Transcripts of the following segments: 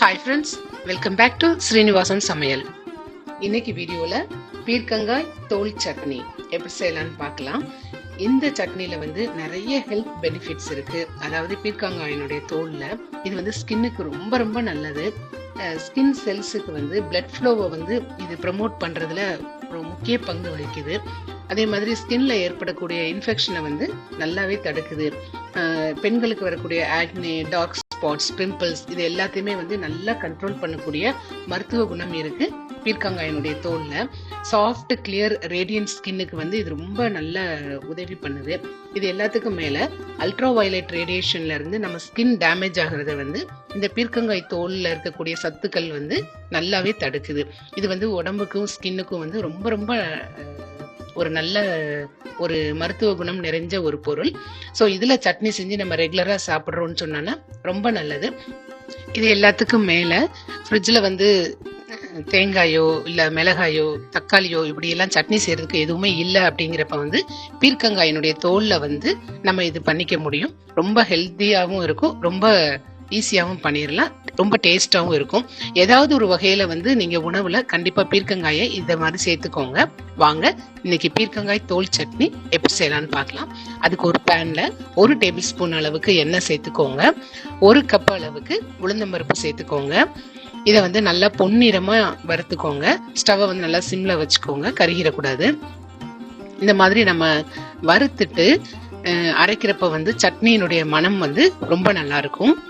Hi friends welcome back to Srinivasan சமையல் இன்னைக்கு வீடியோவில் பீர்க்கங்காய் தோல் சட்னி எப்படி செய்யலான்னு பார்க்கலாம். இந்த சட்னியில் வந்து நிறைய ஹெல்த் பெனிஃபிட்ஸ் இருக்குது அதாவது பீர்க்கங்காயினுடைய தோலில் இது வந்து ஸ்கின்னுக்கு ரொம்ப ரொம்ப நல்லது. ஸ்கின் செல்ஸுக்கு வந்து பிளட் ஃப்ளோவை வந்து இது ப்ரமோட் பண்ணுறதுல ஒரு முக்கிய பங்கு வகிக்குது. அதே மாதிரி ஸ்கின்ல ஏற்படக்கூடிய இன்ஃபெக்ஷனை வந்து நல்லாவே தடுக்குது. பெண்களுக்கு வரக்கூடிய ஆக்னி டார்க் ஸ்பாட்ஸ் பிம்பிள்ஸ் இது எல்லாத்தையுமே வந்து நல்லா கண்ட்ரோல் பண்ணக்கூடிய மருத்துவ குணம் இருக்கு. பீர்க்கங்காயினுடைய தோல்ல சாஃப்ட் கிளியர் ரேடியன்ட் ஸ்கின்னுக்கு வந்து இது ரொம்ப நல்ல உதவி பண்ணுது. இது எல்லாத்துக்கும் மேல அல்ட்ரா வயலட் ரேடியேஷன்ல இருந்து நம்ம ஸ்கின் டேமேஜ் ஆகிறத வந்து இந்த பீர்க்கங்காய் தோல்ல இருக்கக்கூடிய சத்துக்கள் வந்து நல்லாவே தடுக்குது. இது வந்து உடம்புக்கும் ஸ்கின்னுக்கும் வந்து ரொம்ப ரொம்ப ஒரு நல்ல ஒரு மருத்துவ குணம் நிறைஞ்ச ஒரு பொருள். ஸோ இதில் சட்னி செஞ்சு நம்ம ரெகுலராக சாப்பிட்றோம்னு சொன்னோன்னா ரொம்ப நல்லது. இது எல்லாத்துக்கும் மேலே ஃப்ரிட்ஜில் வந்து தேங்காயோ இல்லை மிளகாயோ தக்காளியோ இப்படி எல்லாம் சட்னி செய்கிறதுக்கு எதுவுமே இல்லை அப்படிங்கிறப்ப வந்து பீர்க்கங்காயினுடைய தோலில் வந்து நம்ம இது பண்ணிக்க முடியும். ரொம்ப ஹெல்த்தியாகவும் இருக்கும். ரொம்ப ஈஸியாகவும் பண்ணிடலாம். ரொம்ப டேஸ்ட்டாகவும் இருக்கும். ஏதாவது ஒரு வகையில் வந்து நீங்கள் உணவில் கண்டிப்பாக பீர்க்கங்காயை இந்த மாதிரி சேர்த்துக்கோங்க. வாங்க இன்னைக்கு பீர்க்கங்காய் தோல் சட்னி எப்படி செய்யலாம்னு பார்க்கலாம். அதுக்கு ஒரு பேனில் ஒரு டேபிள் ஸ்பூன் அளவுக்கு எண்ணெய் சேர்த்துக்கோங்க. ஒரு கப் அளவுக்கு உளுந்தம்பருப்பு சேர்த்துக்கோங்க. இதை வந்து நல்லா பொன்னிறமாக வறுத்துக்கோங்க. ஸ்டவ்வை வந்து நல்லா சிம்மில் வச்சுக்கோங்க. கருகிடக்கூடாது. இந்த மாதிரி நம்ம வறுத்துட்டு அரைக்கிறப்ப வந்து சட்னியினுடைய மனம் வந்து ரொம்ப நல்லா இருக்கும்.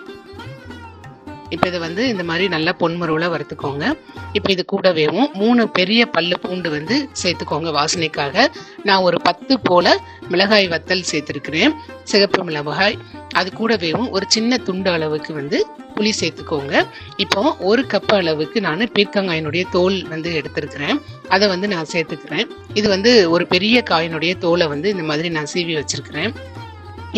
இப்போ இதை வந்து இந்த மாதிரி நல்லா பொன்மருவில் வறுத்துக்கோங்க. இப்போ இது கூடவேவும் மூணு பெரிய பல்லு பூண்டு வந்து சேர்த்துக்கோங்க வாசனைக்காக. நான் ஒரு பத்து போல மிளகாய் வத்தல் சேர்த்துருக்கிறேன். சிகப்பு மிளகாய் அது கூடவேவும் ஒரு சின்ன துண்டு அளவுக்கு வந்து புளி சேர்த்துக்கோங்க. இப்போ ஒரு கப் அளவுக்கு நான் பீர்க்கங்காயினுடைய தோல் வந்து எடுத்திருக்கிறேன். அதை வந்து நான் சேர்த்துக்கிறேன். இது வந்து ஒரு பெரிய காயினுடைய தோலை வந்து இந்த மாதிரி நான் சீவி வச்சிருக்கிறேன்.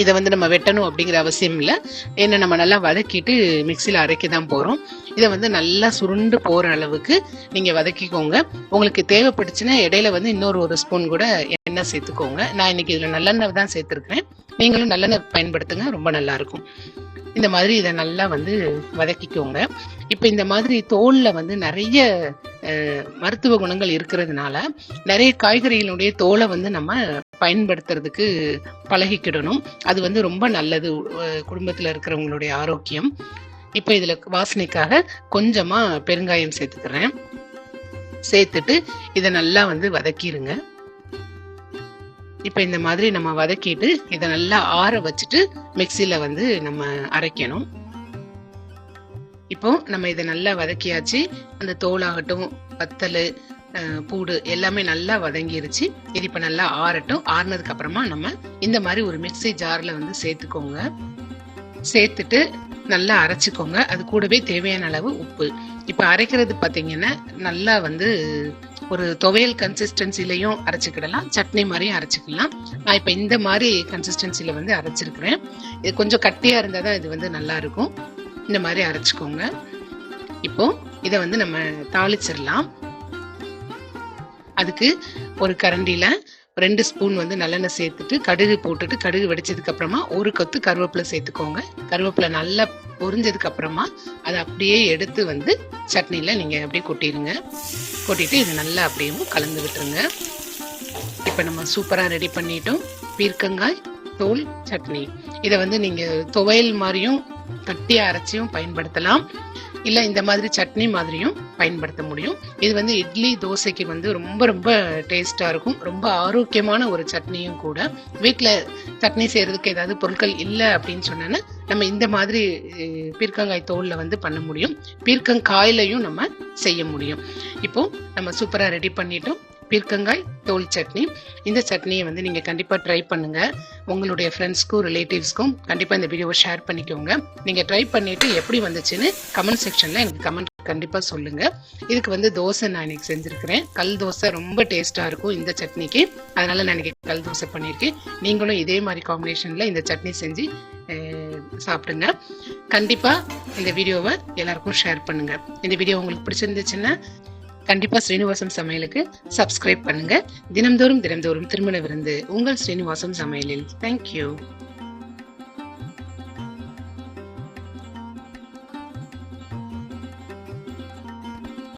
இதை வந்து நம்ம வெட்டணும் அப்படிங்கிற அவசியம் இல்லை. ஏன்னா நம்ம நல்லா வதக்கிட்டு மிக்சியில் அரைக்க தான் போகிறோம் இதை வந்து நல்லா சுருண்டு போகிற அளவுக்கு நீங்கள் வதக்கிக்கோங்க. உங்களுக்கு தேவைப்பட்டுச்சுன்னா இடையில வந்து இன்னொரு ஒரு ஸ்பூன் கூட எண்ணெய் சேர்த்துக்கோங்க. நான் இன்னைக்கு இதில் நல்லெண்ணெய் தான் சேர்த்துருக்கிறேன். நீங்களும் நல்லெண்ணெய் பயன்படுத்துங்க ரொம்ப நல்லா இருக்கும். இந்த மாதிரி இதை நல்லா வந்து வதக்கிக்கோங்க. இப்போ இந்த மாதிரி தோலில் வந்து நிறைய மருத்துவ குணங்கள் இருக்கிறதுனால நிறைய காய்கறிகளுடைய தோலை வந்து நம்ம பயன்படுத்துறதுக்கு பழகிக்கிடணும். அது வந்து ரொம்ப நல்லது குடும்பத்தில் இருக்கிறவங்களுடைய ஆரோக்கியம். இப்போ இதில் வாசனைக்காக கொஞ்சமாக பெருங்காயம் சேர்த்துக்கிறேன். சேர்த்துட்டு இதை நல்லா வந்து வதக்கிடுங்க இப்போ இந்த மாதிரி நம்ம வதக்கிட்டு இதை நல்லா ஆற வச்சுட்டு மிக்சியில் வந்து நம்ம அரைக்கணும். இப்போ நம்ம இதை நல்லா வதக்கியாச்சு. அந்த தோலாகட்டும் வத்தல் பூடு எல்லாமே நல்லா வதங்கிருச்சு. இது இப்போ நல்லா ஆறட்டும். ஆறுனதுக்கு அப்புறமா நம்ம இந்த மாதிரி ஒரு மிக்ஸி ஜாரில் வந்து சேர்த்துக்கோங்க. சேர்த்துட்டு நல்லா அரைச்சிக்கோங்க. அது கூடவே தேவையான அளவு உப்பு. இப்போ அரைக்கிறது பார்த்தீங்கன்னா நல்லா வந்து ஒரு துவையல் கன்சிஸ்டன்சிலையும் அரைச்சிக்கிடலாம். சட்னி மாதிரியும் அரைச்சிக்கலாம். நான் இப்போ இந்த மாதிரி கன்சிஸ்டன்சியில் வந்து அரைச்சிருக்கிறேன். இது கொஞ்சம் கட்டியாக இருந்தால் தான் இது வந்து நல்லா இருக்கும். இந்த மாதிரி அரைச்சிக்கோங்க. இப்போ இதை வந்து நம்ம தாளிச்சிடலாம். அதுக்கு ஒரு கரண்டியில ரெண்டு ஸ்பூன் வந்து நல்லெண்ணெய் சேர்த்துட்டு கடுகு போட்டுட்டு கடுகு வெடிச்சதுக்கு அப்புறமா ஒரு கொத்து கருவேப்பிலை சேர்த்துக்கோங்க. கருவேப்பிலை நல்லா பொரிஞ்சதுக்கு அப்புறமா அதை அப்படியே எடுத்து வந்து சட்னியில் நீங்கள் அப்படியே கொட்டிடுங்க. கொட்டிட்டு இது நல்லா அப்படியும் கலந்து விட்டுருங்க. இப்போ நம்ம சூப்பராக ரெடி பண்ணிட்டோம். பீர்க்கங்காய் தோல் சட்னி. இதை வந்து நீங்கள் துவையல் மாதிரியும் கட்டியாக அரைச்சியும் பயன்படுத்தலாம். இல்லை இந்த மாதிரி சட்னி மாதிரியும் பயன்படுத்த முடியும். இது வந்து இட்லி தோசைக்கு வந்து ரொம்ப ரொம்ப டேஸ்ட்டாக இருக்கும். ரொம்ப ஆரோக்கியமான ஒரு சட்னியும் கூட. வீட்டில் சட்னி செய்கிறதுக்கு ஏதாவது பொருட்கள் இல்லை அப்படின்னு சொன்னோன்னா நம்ம இந்த மாதிரி பீர்க்கங்காய் தோலில் வந்து பண்ண முடியும். பீர்க்கங்காயிலையும் நம்ம செய்ய முடியும். இப்போது நம்ம சூப்பராக ரெடி பண்ணிட்டோம். பீர்க்கங்காய் தோல் சட்னி. இந்த சட்னியை வந்து நீங்கள் கண்டிப்பாக ட்ரை பண்ணுங்கள் உங்களுடைய ஃப்ரெண்ட்ஸ்க்கும் ரிலேட்டிவ்ஸ்க்கும் கண்டிப்பாக இந்த வீடியோவை ஷேர் பண்ணிக்கோங்க. நீங்கள் ட்ரை பண்ணிவிட்டு எப்படி வந்துச்சுன்னு கமெண்ட் செக்ஷனில் எனக்கு கமெண்ட் கண்டிப்பாக சொல்லுங்கள் இதுக்கு வந்து தோசை நான் இன்னைக்கு செஞ்சுருக்கிறேன். கல் தோசை ரொம்ப டேஸ்ட்டாக இருக்கும் இந்த சட்னிக்கு. அதனால் நான் இன்றைக்கி கல் தோசை பண்ணியிருக்கேன் நீங்களும் இதே மாதிரி காம்பினேஷனில் இந்த சட்னி செஞ்சு சாப்பிடுங்க. கண்டிப்பாக இந்த வீடியோவை எல்லாருக்கும் ஷேர் பண்ணுங்கள் இந்த வீடியோ உங்களுக்கு பிடிச்சிருந்துச்சுன்னா கண்டிப்பாக ஸ்ரீனிவாசம் சமையலுக்கு சப்ஸ்கிரைப் பண்ணுங்க. தினம்தோறும் தினம்தோறும் திருமண விருந்து உங்கள் ஸ்ரீனிவாசம் சமையலில். தேங்க்யூ